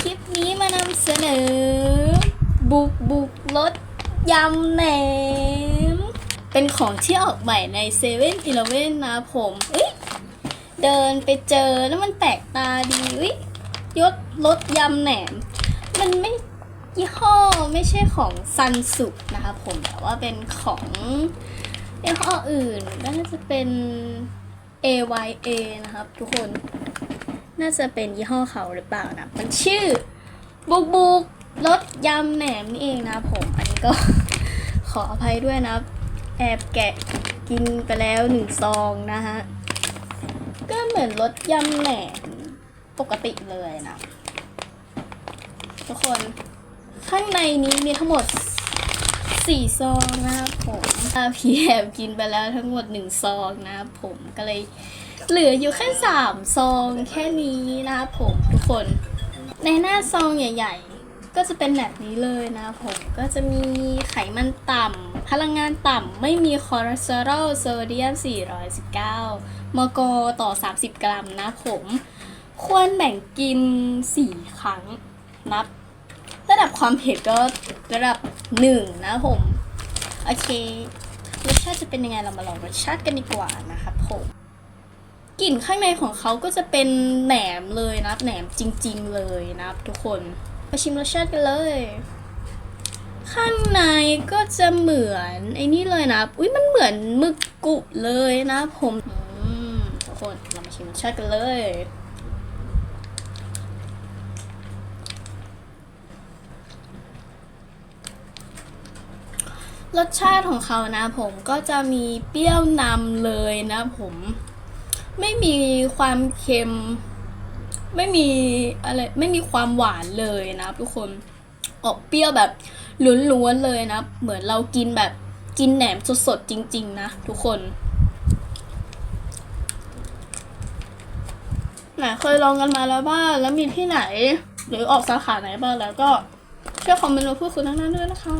คลิปนี้มานำเสนอ บุกบุกรสยำแหนม เป็นของที่ออกใหม่ในเซเว่นอีเลเว่นนะผมเดินไปเจอแล้วมันแปลกตาดีเอ้ยศรสยำแหนม มันไม่ยี่ห้อไม่ใช่ของซันสุนะคะผมแต่ว่าเป็นของยี่ห้ออื่นก็น่าจะเป็น AYA นะครับทุกคน น่าจะเป็นยี่ห้อเขาหรือเปล่านะ มันชื่อ บุกบุกรสยำแหนมนี่เองนะผม อันนี้ก็ ขออภัยด้วยนะ แอบแกะกินไปแล้วหนึ่งซองนะฮะ ก็เหมือนรสยำแหนมปกติเลยนะ ทุกคนข้างในนี้มีทั้งหมด สี่ซองนะครับผมอาพี่แอบกินไปแล้วทั้งหมดหนึ่งซองนะครับผมก็เลยเหลืออยู่แค่สามซองแค่นี้นะครับผมทุกคน ในหน้าซองใหญ่ ๆ ก็จะเป็นแบบนี้เลยนะครับผมก็จะมีไขมันต่ำพลังงานต่ำไม่มีคอเลสเตอรอลโซเดียม 419 มกต่อ 30 กรัมนะครับผม ควรแบ่งกิน 4 ครั้งนับ ระดับความเผ็ดก็ระดับ1นะครับผม โอเครสชาติจะเป็นยังไงเรามาลองรสชาติกันดีกว่านะครับผมกลิ่นข้างในของเขาก็จะเป็นแหนมเลยนะแหนมจริง ๆ เลยนะครับทุกคนมาชิมรสชาติกันเลย ข้างในก็จะเหมือนไอ้นี่เลยนะอุ้ยมันเหมือนมึกกุเลยนะผมอืมทุกคนเรามาชิมรสชาติกันเลย รสชาติของเขานะผมก็จะมีเปรี้ยวนำเลยนะผม ไม่มีความเค็ม ไม่มีอะไรไม่มีความหวานเลยนะทุกคนออกเปรี้ยวแบบล้วนๆเลยนะ เหมือนเรากินแบบกินแหนมสดๆจริง ๆ นะ ทุกคนไหนเคยลองกันมาแล้วบ้างแล้วมีที่ไหน หรือออกสาขาไหนบ้างแล้วก็ช่วยคอมเมนต์มาพูดคุยทั้งนั้นด้วยนะคะ